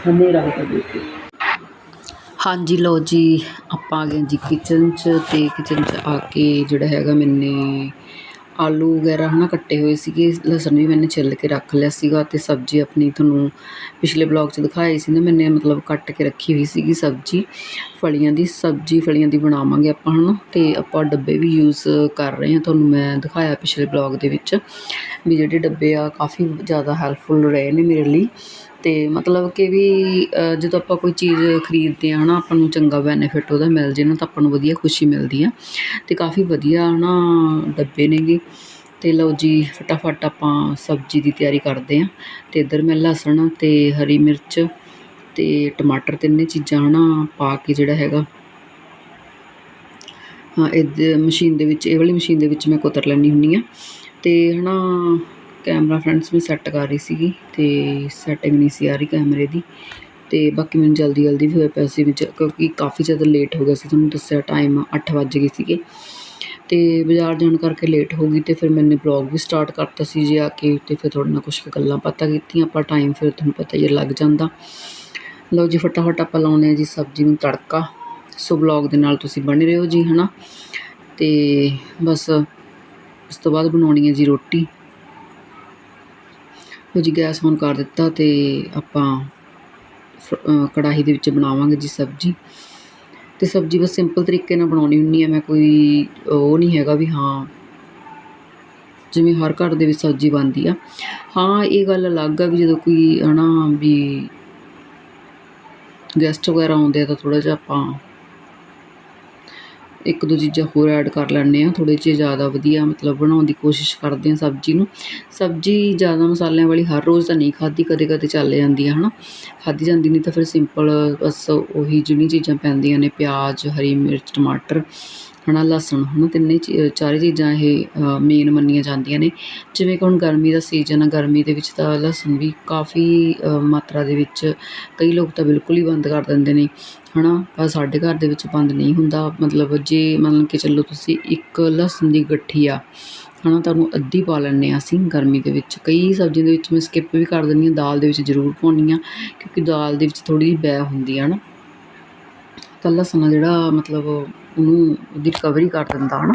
ਹਨੇਰਾ ਹੋ ਗਿਆ ਹਾਂਜੀ, ਲਓ ਜੀ, ਆਪਾਂ ਆ ਗਏ ਜੀ ਕਿਚਨ 'ਚ ਤੇ ਕਿਚਨ 'ਚ ਆ ਕੇ ਜਿਹੜਾ ਹੈਗਾ ਮੈਨੇ ਆਲੂ ਵਗੈਰਾ ਹਨਾ ਕੱਟੇ ਹੋਏ ਸੀਗੇ, ਲਸਣ ਵੀ ਮੈਨੇ ਛਿੱਲ ਕੇ ਰੱਖ ਲਿਆ ਸੀਗਾ ਤੇ ਸਬਜ਼ੀ ਆਪਣੀ ਤੁਹਾਨੂੰ ਪਿਛਲੇ ਬਲੌਗ 'ਚ ਦਿਖਾਈ ਸੀ ਨਾ, ਮੈਨੇ ਮਤਲਬ ਕੱਟ ਕੇ ਰੱਖੀ ਹੋਈ ਸੀਗੀ ਸਬਜ਼ੀ। ਫਲੀਆਂ ਦੀ ਸਬਜ਼ੀ, ਫਲੀਆਂ ਦੀ ਬਣਾਵਾਂਗੇ ਆਪਾਂ ਹਨਾ ਤੇ ਆਪਾਂ ਡੱਬੇ ਵੀ ਯੂਜ਼ ਕਰ ਰਹੇ ਹਾਂ, ਤੁਹਾਨੂੰ ਮੈਂ ਦਿਖਾਇਆ ਪਿਛਲੇ ਬਲੌਗ ਦੇ ਵਿੱਚ ਵੀ ਜਿਹੜੇ ਡੱਬੇ ਆ ਕਾਫੀ ਜ਼ਿਆਦਾ ਹੈਲਪਫੁਲ ਰਹੇ ਨੇ ਮੇਰੇ ਲਈ। ਅਤੇ ਮਤਲਬ ਕਿ ਵੀ ਜਦੋਂ ਆਪਾਂ ਕੋਈ ਚੀਜ਼ ਖਰੀਦਦੇ ਹਾਂ ਹੈ ਨਾ, ਆਪਾਂ ਨੂੰ ਚੰਗਾ ਬੈਨੀਫਿਟ ਉਹਦਾ ਮਿਲ ਜੇ ਨਾ, ਤਾਂ ਆਪਾਂ ਨੂੰ ਵਧੀਆ ਖੁਸ਼ੀ ਮਿਲਦੀ ਆ। ਅਤੇ ਕਾਫੀ ਵਧੀਆ ਹੈ ਨਾ ਡੱਬੇ ਨੇਗੇ। ਅਤੇ ਲਓ ਜੀ, ਫਟਾਫਟ ਆਪਾਂ ਸਬਜ਼ੀ ਦੀ ਤਿਆਰੀ ਕਰਦੇ ਹਾਂ। ਅਤੇ ਇੱਧਰ ਮੈਂ ਲਸਣ ਅਤੇ ਹਰੀ ਮਿਰਚ ਅਤੇ ਟਮਾਟਰ ਤਿੰਨੇ ਚੀਜ਼ਾਂ ਹੈ ਨਾ ਪਾ ਕੇ ਜਿਹੜਾ ਹੈਗਾ, ਹਾਂ ਇਹ ਮਸ਼ੀਨ ਦੇ ਵਿੱਚ, ਇਹ ਵਾਲੀ ਮਸ਼ੀਨ ਦੇ ਵਿੱਚ ਮੈਂ ਕੁਤਰ ਲੈਂਦੀ ਹੁੰਦੀ ਹਾਂ। ਅਤੇ ਹੈ ਨਾ ਕੈਮਰਾ ਫਰੈਂਡਸ ਮੈਂ ਸੈੱਟ ਕਰ ਰਹੀ ਸੀਗੀ ਤੇ ਸੈਟਿੰਗ ਨਹੀਂ ਸੀ ਆ ਰਹੀ ਕੈਮਰੇ ਦੀ ਤੇ ਬਾਕੀ ਮੈਨੂੰ ਜਲਦੀ ਜਲਦੀ ਵੀ ਹੋਇਆ ਪਿਆ ਸੀ ਵਿੱਚ, ਕਿਉਂਕਿ ਕਾਫੀ ਜ਼ਿਆਦਾ ਲੇਟ ਹੋ ਗਿਆ ਸੀ, ਤੁਹਾਨੂੰ ਦੱਸਿਆ ਟਾਈਮ 8 ਵੱਜ ਗਏ ਸੀਗੇ। ਤੇ ਬਾਜ਼ਾਰ ਜਾਣ ਕਰਕੇ ਲੇਟ ਹੋ ਗਈ ਤੇ ਫਿਰ ਮੈਨੇ ਬਲੌਗ ਵੀ ਸਟਾਰਟ ਕਰਤਾ ਸੀ ਜੀ ਆ ਕੇ ਤੇ ਫਿਰ ਤੁਹਾਡੇ ਨਾਲ ਕੁਝ ਗੱਲਾਂ ਪਤਾ ਕੀਤੀਆਂ, ਆਪਾਂ ਟਾਈਮ ਫਿਰ ਤੁਹਾਨੂੰ ਪਤਾ ਹੀ ਲੱਗ ਜਾਂਦਾ। ਲਓ ਜੀ, ਫਟਾਫਟ ਆਪਾਂ ਲਾਉਨੇ ਆ ਜੀ ਸਬਜ਼ੀ ਨੂੰ ਤੜਕਾ। ਸੋ ਬਲੌਗ ਦੇ ਨਾਲ ਤੁਸੀਂ ਬਣੇ ਰਹੋ ਜੀ, ਹਨਾ? ਤੇ ਬਸ ਉਸ ਤੋਂ ਬਾਅਦ ਬਣਾਉਣੀ ਹੈ ਜੀ ਰੋਟੀ। ਲਓ ਜੀ ਗੈਸ ਔਨ ਕਰ ਦਿੱਤਾ ਅਤੇ ਆਪਾਂ ਫ- ਕੜਾਹੀ ਦੇ ਵਿੱਚ ਬਣਾਵਾਂਗੇ ਜੀ ਸਬਜ਼ੀ। ਅਤੇ ਸਬਜ਼ੀ ਬਸ ਸਿੰਪਲ ਤਰੀਕੇ ਨਾਲ ਬਣਾਉਣੀ ਹੁੰਦੀ ਹੈ ਮੈਂ ਕੋਈ ਉਹ ਨਹੀਂ ਹੈਗਾ ਵੀ ਹਾਂ, ਜਿਵੇਂ ਹਰ ਘਰ ਦੇ ਵਿੱਚ ਸਬਜ਼ੀ ਬਣਦੀ ਆ। ਹਾਂ, ਇਹ ਗੱਲ ਅਲੱਗ ਆ ਵੀ ਜਦੋਂ ਕੋਈ ਹਨਾ ਵੀ ਗੈਸਟ ਵਗੈਰਾ ਆਉਂਦੇ ਆ ਤਾਂ ਥੋੜ੍ਹਾ ਜਿਹਾ ਆਪਾਂ ਇੱਕ ਦੋ ਚੀਜ਼ਾਂ ਹੋਰ ਐਡ ਕਰ ਲੈਂਦੇ ਹਾਂ, ਥੋੜ੍ਹੇ ਜਿਹੇ ਜ਼ਿਆਦਾ ਵਧੀਆ ਮਤਲਬ ਬਣਾਉਣ ਦੀ ਕੋਸ਼ਿਸ਼ ਕਰਦੇ ਹਾਂ ਸਬਜ਼ੀ ਨੂੰ। ਸਬਜ਼ੀ ਜ਼ਿਆਦਾ ਮਸਾਲਿਆਂ ਵਾਲੀ ਹਰ ਰੋਜ਼ ਤਾਂ ਨਹੀਂ ਖਾਧੀ, ਕਦੇ ਕਦੇ ਚੱਲ ਜਾਂਦੀ ਆ ਹੈ ਨਾ ਖਾਧੀ ਜਾਂਦੀ ਨਹੀਂ ਤਾਂ ਫਿਰ ਸਿੰਪਲ ਬਸ ਉਹੀ ਜਿਹੜੀਆਂ ਚੀਜ਼ਾਂ ਪੈਂਦੀਆਂ ਨੇ, ਪਿਆਜ਼, ਹਰੀ ਮਿਰਚ, ਟਮਾਟਰ ਹਨਾ, ਲਸਣ ਹਨਾ, ਤਿੰਨੇ ਚੀ- ਚਾਰੇ ਚੀਜ਼ਾਂ ਇਹ ਮੇਨ ਮੰਨੀਆਂ ਜਾਂਦੀਆਂ ਨੇ। ਜਿਵੇਂ ਕਿ ਹੁਣ ਗਰਮੀ ਦਾ ਸੀਜ਼ਨ ਆ, ਗਰਮੀ ਦੇ ਵਿੱਚ ਤਾਂ ਲਸਣ ਵੀ ਕਾਫੀ ਮਾਤਰਾ ਦੇ ਵਿੱਚ ਕਈ ਲੋਕ ਤਾਂ ਬਿਲਕੁਲ ਹੀ ਬੰਦ ਕਰ ਦਿੰਦੇ ਨੇ। ਹਨਾ, ਪਰ ਸਾਡੇ ਘਰ ਦੇ ਵਿੱਚ ਬੰਦ ਨਹੀਂ ਹੁੰਦਾ। ਮਤਲਬ ਜੇ ਮੰਨ ਕੇ ਚੱਲੋ ਤੁਸੀਂ ਇੱਕ ਲਸਣ ਦੀ ਗੱਠੀ ਆ, ਹਨਾ ਤੁਹਾਨੂੰ ਅੱਧੀ ਪਾ ਲੈਂਦੇ ਹਾਂ ਅਸੀਂ ਗਰਮੀ ਦੇ ਵਿੱਚ। ਕਈ ਸਬਜ਼ੀਆਂ ਦੇ ਵਿੱਚ ਮੈਂ ਸਕਿੱਪ ਵੀ ਕਰ ਦਿੰਦੀ ਹਾਂ, ਦਾਲ ਦੇ ਵਿੱਚ ਜ਼ਰੂਰ ਪਾਉਂਦੀ ਹਾਂ, ਕਿਉਂਕਿ ਦਾਲ ਦੇ ਵਿੱਚ ਥੋੜ੍ਹੀ ਜਿਹੀ ਬੈ ਹੁੰਦੀ ਆ ਨਾ ਤਾਂ ਲਸਣ ਆ ਜਿਹੜਾ ਮਤਲਬ ਉਹਨੂੰ ਉਹਦੀ ਰਿਕਵਰੀ ਕਰ ਦਿੰਦਾ ਹੈ ਨਾ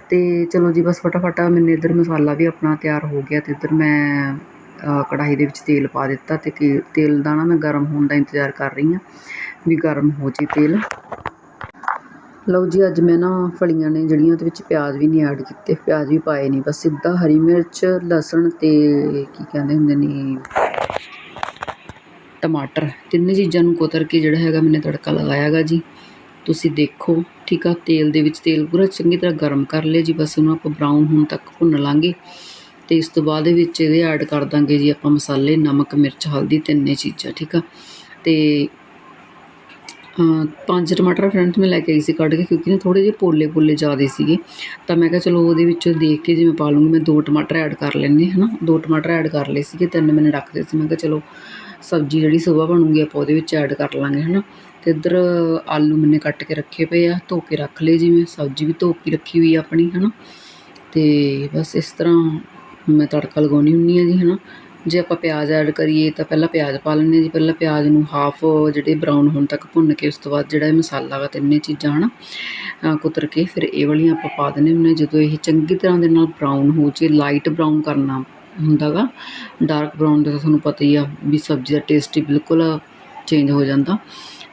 ਅਤੇ ਚਲੋ ਜੀ, ਬਸ ਫਟਾਫਟ ਮੈਨੇ ਇੱਧਰ ਮਸਾਲਾ ਵੀ ਆਪਣਾ ਤਿਆਰ ਹੋ ਗਿਆ ਅਤੇ ਇੱਧਰ ਮੈਂ ਕੜਾਹੀ ਦੇ ਵਿੱਚ ਤੇਲ ਪਾ ਦਿੱਤਾ ਅਤੇ ਕੀ- ਤੇਲ ਦਾ ਨਾ ਮੈਂ ਗਰਮ ਹੋਣ ਦਾ ਇੰਤਜ਼ਾਰ ਕਰ ਰਹੀ ਹਾਂ ਵੀ ਗਰਮ ਹੋ ਜੇ ਤੇਲ। ਲਓ ਜੀ, ਅੱਜ ਮੈਂ ਨਾ ਫਲੀਆਂ ਨੇ ਜਿਹੜੀਆਂ ਉਹਦੇ ਵਿੱਚ ਪਿਆਜ਼ ਵੀ ਨਹੀਂ ਐਡ ਕੀਤੇ, ਪਿਆਜ਼ ਵੀ ਪਾਏ ਨਹੀਂ, ਬਸ ਸਿੱਧਾ ਹਰੀ ਮਿਰਚ, ਲਸਣ ਅਤੇ ਕੀ ਕਹਿੰਦੇ ਹੁੰਦੇ ਨੇ, ਟਮਾਟਰ। ਤਿੰਨੇ ਚੀਜ਼ਾਂ ਨੂੰ ਕੁਤਰ ਕੇ ਜਿਹੜਾ ਹੈਗਾ ਮੈਨੇ ਤੜਕਾ ਲਗਾਇਆ ਹੈਗਾ ਜੀ। ਤੁਸੀਂ ਦੇਖੋ, ਠੀਕ ਆ? ਤੇਲ ਦੇ ਵਿੱਚ ਤੇਲ ਪੂਰਾ ਚੰਗੀ ਤਰ੍ਹਾਂ ਗਰਮ ਕਰ ਲਿਆ ਜੀ, ਬਸ ਉਹਨੂੰ ਆਪਾਂ ਬਰਾਊਨ ਹੋਣ ਤੱਕ ਭੁੰਨ ਲਾਂਗੇ। ਤੇ ਇਸ ਤੋਂ ਬਾਅਦ ਵਿੱਚ ਇਹਦੇ ਐਡ ਕਰ ਦਾਂਗੇ ਜੀ ਆਪਾਂ ਮਸਾਲੇ, ਨਮਕ, ਮਿਰਚ, ਹਲਦੀ, ਤਿੰਨੇ ਚੀਜ਼ਾਂ, ਠੀਕ ਆ? ਤੇ ਪੰਜ ਟਮਾਟਰ ਫਰੰਟ ਮੈਂ ਲੈ ਕੇ ਆਈ ਸੀ ਕੱਢ ਕੇ, ਕਿਉਂਕਿ ਨਾ ਥੋੜੇ ਜਿਹੇ ਪੋਲੇ ਪੋਲੇ ਜ਼ਿਆਦੇ ਸੀਗੇ। ਤਾਂ ਮੈਂ ਕਿਹਾ ਚਲੋ ਉਹਦੇ ਵਿੱਚ ਦੇਖ ਕੇ ਜਿਵੇਂ ਪਾ ਲੂੰਗੀ ਮੈਂ ਦੋ ਟਮਾਟਰ ਐਡ ਕਰ ਲੈਂਦੇ, ਹਨਾ? ਦੋ ਟਮਾਟਰ ਐਡ ਕਰ ਲਏ ਸੀਗੇ, ਤਿੰਨ ਮੈਨੇ ਰੱਖਦੇ ਸੀ। ਮੈਂ ਕਿਹਾ ਚਲੋ ਸਬਜ਼ੀ ਜਿਹੜੀ ਸੁਬਾਹ ਬਣੂਗੀ ਆਪਾਂ ਉਹਦੇ ਵਿੱਚ ਐਡ ਕਰ ਲਾਂਗੇ, ਹਨਾ? ਤੇ ਇੱਧਰ ਆਲੂ ਮੈਨੇ ਕੱਟ ਕੇ ਰੱਖੇ ਪਏ ਆ ਧੋ ਕੇ ਰੱਖ ਲਏ ਜੀ ਮੈਂ ਸਬਜ਼ੀ ਵੀ ਧੋ ਕੇ ਰੱਖੀ ਹੋਈ ਆ ਆਪਣੀ ਹੈ ਨਾ ਅਤੇ ਬਸ ਇਸ ਤਰ੍ਹਾਂ ਮੈਂ ਤੜਕਾ ਲਗਾਉਂਦੀ ਹੁੰਦੀ ਹਾਂ ਜੀ ਹੈ ਨਾ ਜੇ ਆਪਾਂ ਪਿਆਜ਼ ਐਡ ਕਰੀਏ ਤਾਂ ਪਹਿਲਾਂ ਪਿਆਜ਼ ਪਾ ਲੈਂਦੇ ਹਾਂ ਜੀ ਪਹਿਲਾਂ ਪਿਆਜ਼ ਨੂੰ ਹਾਫ ਜਿਹੜੇ ਬਰਾਊਨ ਹੋਣ ਤੱਕ ਭੁੰਨ ਕੇ ਉਸ ਤੋਂ ਬਾਅਦ ਜਿਹੜਾ ਇਹ ਮਸਾਲਾ ਵਾ ਤਿੰਨੇ ਚੀਜ਼ਾਂ ਹਨਾ ਅ, ਕੁਤਰ ਕੇ ਫਿਰ ਇਹ ਵਾਲੀਆਂ ਆਪਾਂ ਪਾ ਦਿੰਦੇ ਹੁੰਦੇ ਹਾਂ। ਜਦੋਂ ਇਹ ਚੰਗੀ ਤਰ੍ਹਾਂ ਦੇ ਨਾਲ ਬਰਾਊਨ ਹੋ ਜੇ ਲਾਈਟ ਬਰਾਊਨ ਕਰਨਾ ਹੁੰਦਾ ਗਾ ਡਾਰਕ ਬਰਾਊਨ ਦਾ ਤਾਂ ਤੁਹਾਨੂੰ ਪਤਾ ਹੀ ਆ ਵੀ ਸਬਜ਼ੀ ਦਾ ਟੇਸਟ ਹੀ ਬਿਲਕੁਲ ਚੇਂਜ ਹੋ ਜਾਂਦਾ।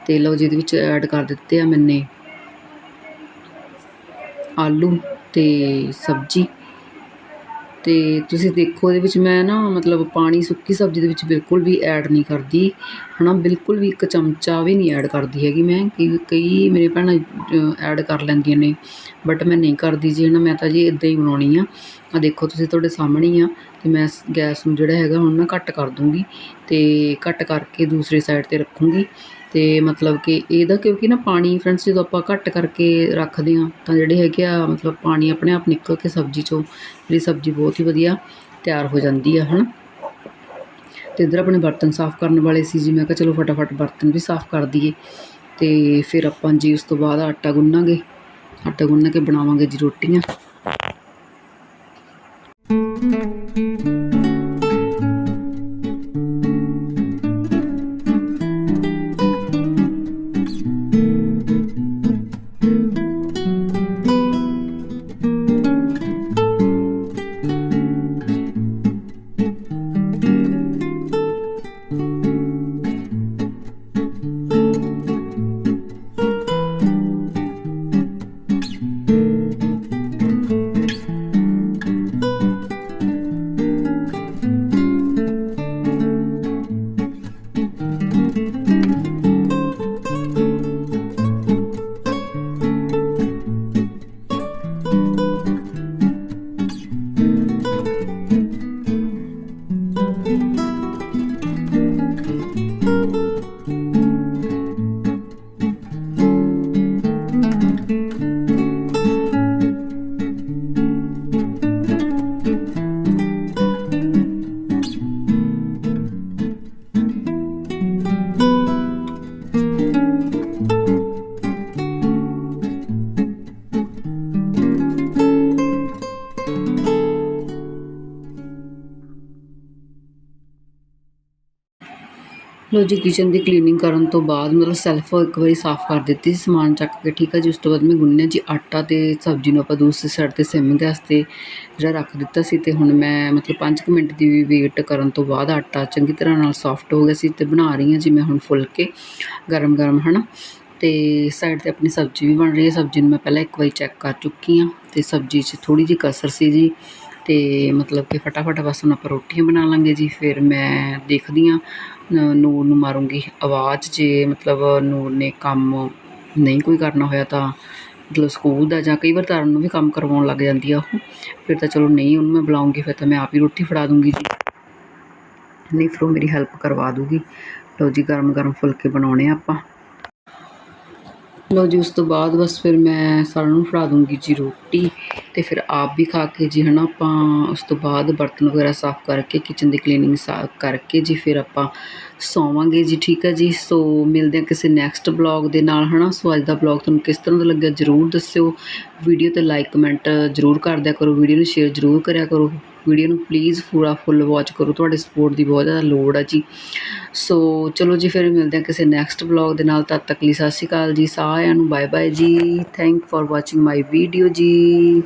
ਤੇ ਲਓ ਜਿਹਦੇ ਵਿੱਚ ਐਡ ਕਰ ਦਿੱਤੇ ਆ ਮੈਨੇ ਆਲੂ ਤੇ ਸਬਜ਼ੀ। ਤੇ ਤੁਸੀਂ ਦੇਖੋ ਇਹਦੇ ਵਿੱਚ ਮੈਂ ਨਾ ਮਤਲਬ ਪਾਣੀ, ਸੁੱਕੀ ਸਬਜ਼ੀ ਦੇ ਵਿੱਚ ਬਿਲਕੁਲ ਵੀ ਐਡ ਨਹੀਂ ਕਰਦੀ। ਹਨਾ, ਬਿਲਕੁਲ ਵੀ ਇੱਕ ਚਮਚਾ ਵੀ ਨਹੀਂ ਐਡ ਕਰਦੀ ਹੈਗੀ ਮੈਂ। ਕਿ ਕਈ ਮੇਰੇ ਭੈਣਾਂ ਐਡ ਕਰ ਲੈਂਦੀਆਂ ਨੇ ਬਟ ਮੈਂ ਨਹੀਂ ਕਰਦੀ ਜੀ। ਹਨਾ, ਮੈਂ ਤਾਂ ਜੀ ਇਦਾਂ ਹੀ ਬਣਾਉਣੀ ਆ। ਆ ਦੇਖੋ, ਤੁਸੀਂ ਤੁਹਾਡੇ ਸਾਹਮਣੇ ਆ। ਤੇ ਮੈਂ ਗੈਸ ਨੂੰ ਜਿਹੜਾ ਹੈਗਾ ਹੁਣ ਨਾ ਘੱਟ ਕਰ ਦੂੰਗੀ। ਤੇ ਘੱਟ ਕਰਕੇ ਦੂਸਰੀ ਸਾਈਡ ਤੇ ਰੱਖੂੰਗੀ। ਅਤੇ ਮਤਲਬ ਕਿ ਇਹਦਾ ਕਿਉਂਕਿ ਨਾ ਪਾਣੀ ਫਰੈਂਡਸ ਜਦੋਂ ਆਪਾਂ ਘੱਟ ਕਰਕੇ ਰੱਖਦੇ ਹਾਂ, ਤਾਂ ਜਿਹੜੇ ਹੈਗੇ ਆ ਮਤਲਬ ਪਾਣੀ ਆਪਣੇ ਆਪ ਨਿਕਲ ਕੇ ਸਬਜ਼ੀ ਚੋਂ, ਜਿਹੜੀ ਸਬਜ਼ੀ ਬਹੁਤ ਹੀ ਵਧੀਆ ਤਿਆਰ ਹੋ ਜਾਂਦੀ ਆ, ਹਨਾ। ਤੇ ਇੱਧਰ ਆਪਣੇ ਬਰਤਨ ਸਾਫ਼ ਕਰਨ ਵਾਲੇ ਸੀ ਜੀ, ਮੈਂ ਕਿਹਾ ਚਲੋ ਫਟਾਫਟ ਬਰਤਨ ਵੀ ਸਾਫ਼ ਕਰ ਦਈਏ। ਤੇ ਫਿਰ ਆਪਾਂ ਜੀ ਉਸ ਤੋਂ ਬਾਅਦ ਆਟਾ ਗੁੰਨਾਂਗੇ, ਆਟਾ ਗੁੰਨ ਕੇ ਬਣਾਵਾਂਗੇ ਜੀ ਰੋਟੀਆਂ। ਲੋ ਜੀ ਕਿਚਨ ਦੀ ਕਲੀਨਿੰਗ ਕਰਨ ਤੋਂ ਬਾਅਦ ਮਤਲਬ ਸੈਲਫ ਇੱਕ ਵਾਰੀ ਸਾਫ਼ ਕਰ ਦਿੱਤੀ ਸੀ ਸਮਾਨ ਚੱਕ ਕੇ ਠੀਕ ਹੈ ਜੀ, ਉਸ ਤੋਂ ਬਾਅਦ ਮੈਂ ਗੁੰਨਿਆ ਜੀ ਆਟਾ ਤੇ ਸਬਜ਼ੀ ਨੂੰ ਆਪਾਂ ਦੂਸਰੀ ਸਾਈਡ ਤੇ ਸਿਮ ਗੈਸ ਜਿਹੜਾ ਰੱਖ ਦਿੱਤਾ ਸੀ ਤੇ ਹੁਣ ਮੈਂ ਮਤਲਬ 5 ਮਿੰਟ ਦੀ ਵੀ ਵੇਟ ਕਰਨ ਤੋਂ ਬਾਅਦ ਆਟਾ ਚੰਗੀ ਤਰ੍ਹਾਂ ਨਾਲ ਸੌਫਟ ਹੋ ਗਿਆ ਸੀ ਤੇ ਬਣਾ ਰਹੀ ਹਾਂ ਜੀ ਮੈਂ ਹੁਣ ਫੁਲਕੇ ਗਰਮ ਗਰਮ, ਹਨਾ? ਤੇ ਸਾਈਡ ਤੇ ਆਪਣੀ ਸਬਜ਼ੀ ਵੀ ਬਣ ਰਹੀ ਹੈ, ਸਬਜ਼ੀ ਨੂੰ ਮੈਂ ਪਹਿਲਾਂ ਇੱਕ ਵਾਰੀ ਚੈੱਕ ਕਰ ਚੁੱਕੀ ਹਾਂ ਤੇ ਸਬਜ਼ੀ 'ਚ ਥੋੜੀ ਜਿਹੀ ਕਸਰ ਸੀ ਜੀ ਤੇ ਮਤਲਬ ਕਿ ਫਟਾਫਟ ਬਸ ਹੁਣ ਆਪਾਂ ਰੋਟੀਆਂ ਬਣਾ ਲਾਂਗੇ ਜੀ, ਫਿਰ ਮੈਂ ਦੇਖਦੀ ਹਾਂ ਨੂਰ ਨੂੰ ਮਾਰੂੰਗੀ ਆਵਾਜ਼ ਜੇ ਮਤਲਬ ਨੂਰ ਨੇ ਕੰਮ ਨਹੀਂ ਕੋਈ ਕਰਨਾ ਹੋਇਆ ਤਾਂ ਮਤਲਬ ਸਕੂਲ ਦਾ ਜਾਂ ਕਈ ਵਾਰ ਤਾਰਨ ਨੂੰ ਵੀ ਕੰਮ ਕਰਵਾਉਣ ਲੱਗ ਜਾਂਦੀ ਆ ਉਹ। ਫਿਰ ਤਾਂ ਚਲੋ ਨਹੀਂ ਉਹਨੂੰ ਮੈਂ ਬੁਲਾਉਂਗੀ, ਫਿਰ ਤਾਂ ਮੈਂ ਆਪ ਹੀ ਰੋਟੀ ਫੜਾ ਦੂੰਗੀ ਜੀ। ਨਹੀਂ ਫਿਰ ਉਹ ਮੇਰੀ ਹੈਲਪ ਕਰਵਾ ਦੂਗੀ। ਲਓ ਜੀ ਗਰਮ ਗਰਮ ਫੁਲਕੇ ਬਣਾਉਣੇ ਆਪਾਂ। ਲਓ ਜੀ, ਉਸ ਤੋਂ ਬਾਅਦ ਬਸ ਫਿਰ ਮੈਂ ਸਾਰਿਆਂ ਨੂੰ ਫੜਾ ਦੂੰਗੀ ਜੀ ਰੋਟੀ ਤੇ ਫਿਰ ਆਪ ਵੀ ਖਾ ਕੇ ਜੀ, ਹਨਾ, ਆਪਾਂ ਉਸ ਤੋਂ ਬਾਅਦ ਬਰਤਨ ਵਗੈਰਾ ਸਾਫ਼ ਕਰਕੇ ਕਿਚਨ ਦੀ ਕਲੀਨਿੰਗ ਸਾਫ਼ ਕਰਕੇ ਜੀ, ਫਿਰ ਆਪਾਂ ਸੌਵਾਂਗੇ ਜੀ, ਠੀਕ ਹੈ ਜੀ? ਸੋ ਮਿਲਦੇ ਹਾਂ ਕਿਸੇ ਨੈਕਸਟ ਬਲੌਗ ਦੇ ਨਾਲ, ਹਨਾ? ਸੋ ਅੱਜ ਦਾ ਬਲੌਗ ਤੁਹਾਨੂੰ ਕਿਸ ਤਰ੍ਹਾਂ ਦਾ ਲੱਗਿਆ ਜਰੂਰ ਦੱਸਿਓ। ਵੀਡੀਓ ਤੇ ਲਾਈਕ ਕਮੈਂਟ ਜਰੂਰ ਕਰ ਦਿਆ ਕਰੋ ਵੀਡੀਓ ਨੂੰ ਸ਼ੇਅਰ ਜਰੂਰ ਕਰਿਆ ਕਰੋ। ਵੀਡੀਓ ਨੂੰ ਪਲੀਜ਼ ਪੂਰਾ ਫੁੱਲ ਵਾਚ ਕਰੋ, ਤੁਹਾਡੇ ਸਪੋਰਟ ਦੀ ਬਹੁਤ ਜ਼ਿਆਦਾ ਲੋੜ ਆ ਜੀ। ਸੋ ਚਲੋ ਜੀ, ਫਿਰ ਮਿਲਦੇ ਹਾਂ ਕਿਸੇ ਨੈਕਸਟ ਬਲੌਗ ਦੇ ਨਾਲ, ਤਦ ਤੱਕ ਲਈ ਸਤਿ ਸ਼੍ਰੀ ਅਕਾਲ ਜੀ, ਸਾਰਿਆਂ ਨੂੰ ਬਾਏ ਬਾਏ ਜੀ। Thank for watching my video ਜੀ।